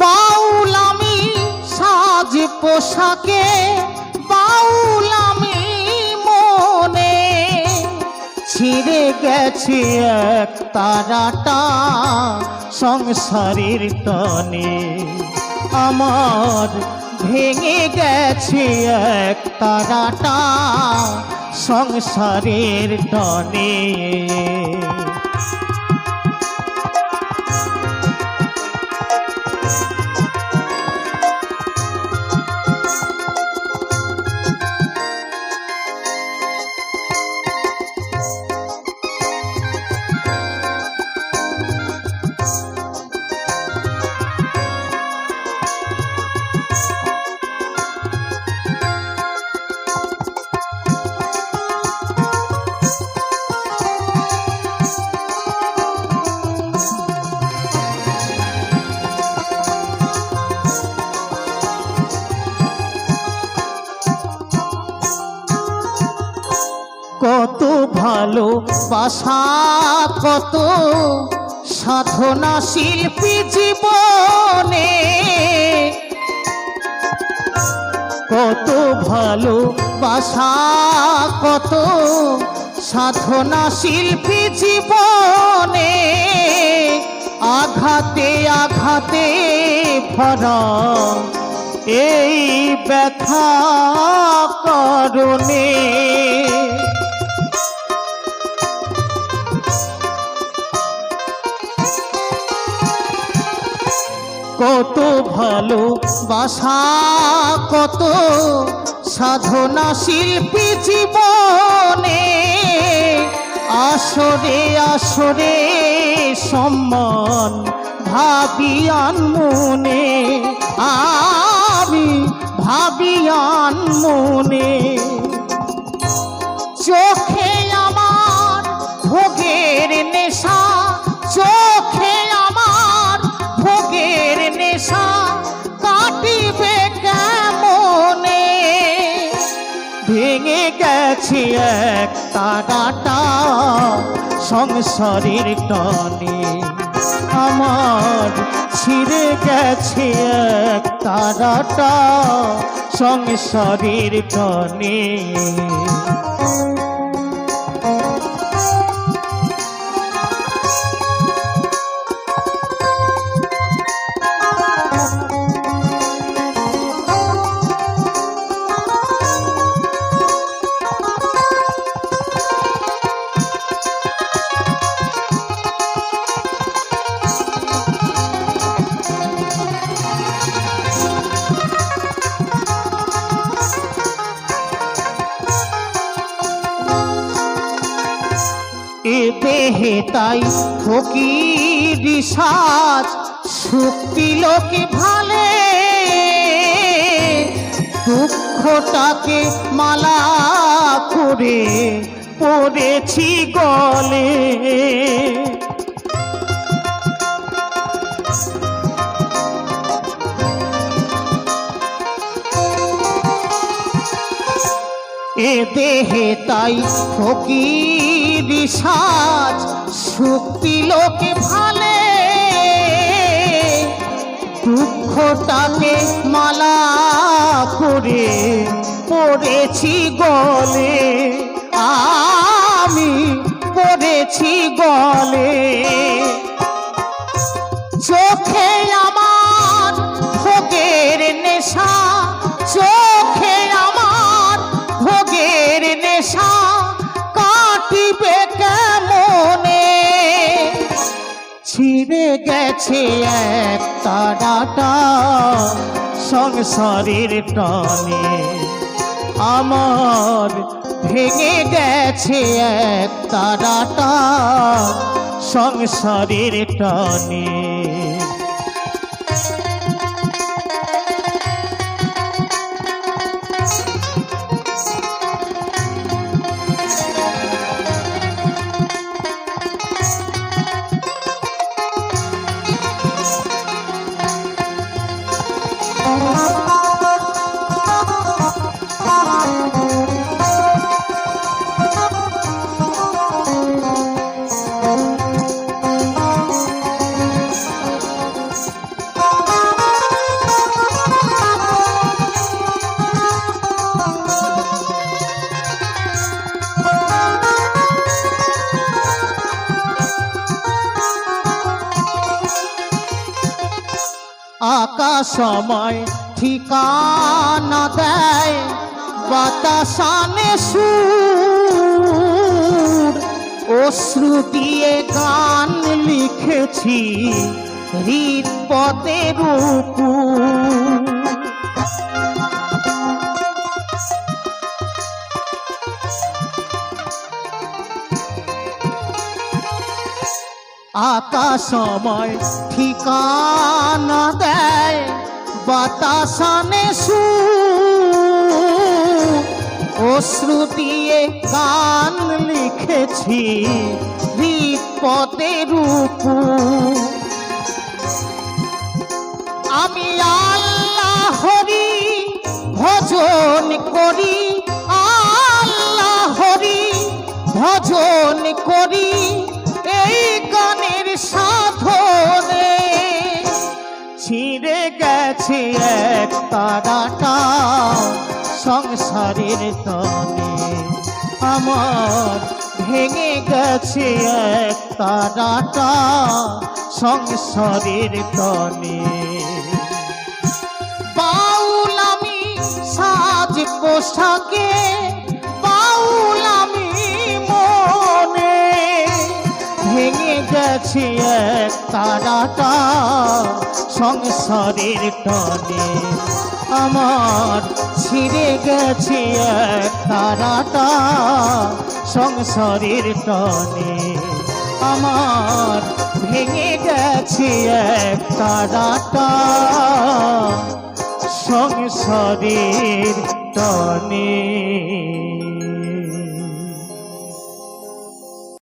বাউলামি সাজ পোশাকে বাউলামি মনে। ছিঁড়ে গেছে এক তারাটা সংসারীর টানে। আমার ভেঙে গেছে এক তারাটা সংসারের টনে। কত ভালো বাসা, কত সাধনা শিল্পী জীবনে। কত ভালো বাসা, কত সাধনা শিল্পী জীবনে। আঘাতে আঘাতে ভরা এই ব্যথা করণে। কত ভালো বাসা, কত সাধনা শিল্পী জীবনে। আসরে আসরে সম্মান ভাবিয়ান মনে আমি ভাবিয়ান মনে চোখে গেছে এক তারাটা সংসারের টনে। আমার ছিঁড়ে গেছে এক তারাটা সংসারের টনে। এ দেহে তাই ফকির সাজ শক্তি লোকে ভালে। দুঃখটাকে মালা করে পড়েছি গলে। দেহে তাই ফকির সাজ শক্তি লোকে ভালে। দুঃখটাকে মালা করে পড়েছি গলে। গেছে একটা ডাটা সংসারের টানে। আমার ভেঙে গেছে একটা ডাটা সংসারের টানে। সময় ঠিকানা দেয় বাতাসানে সুর। অশ্রু দিয়ে গান লিখেছি হৃদ হৃদপথের উপর আকাশময় ঠিকানা দেয় বাতাসানে সুর অশ্রু দিয়ে গান লিখেছি হৃদপথের উপর আমি আল্লাহ হরি, ভজন করি, আল্লাহ হরি, ভজন করি। গেছে এক তারাটা সংসারের তনে। আমার ভেঙে গেছে এক তারাটা সংসারের তনে। বাউল আমি সাজ পোশাকে এক তারাটা সংসারের টনে। আমার ছিঁড়ে গেছে তারাটা সংসারের টনে। আমার ভেঙে গেছে তারাটা সংসারের টনে।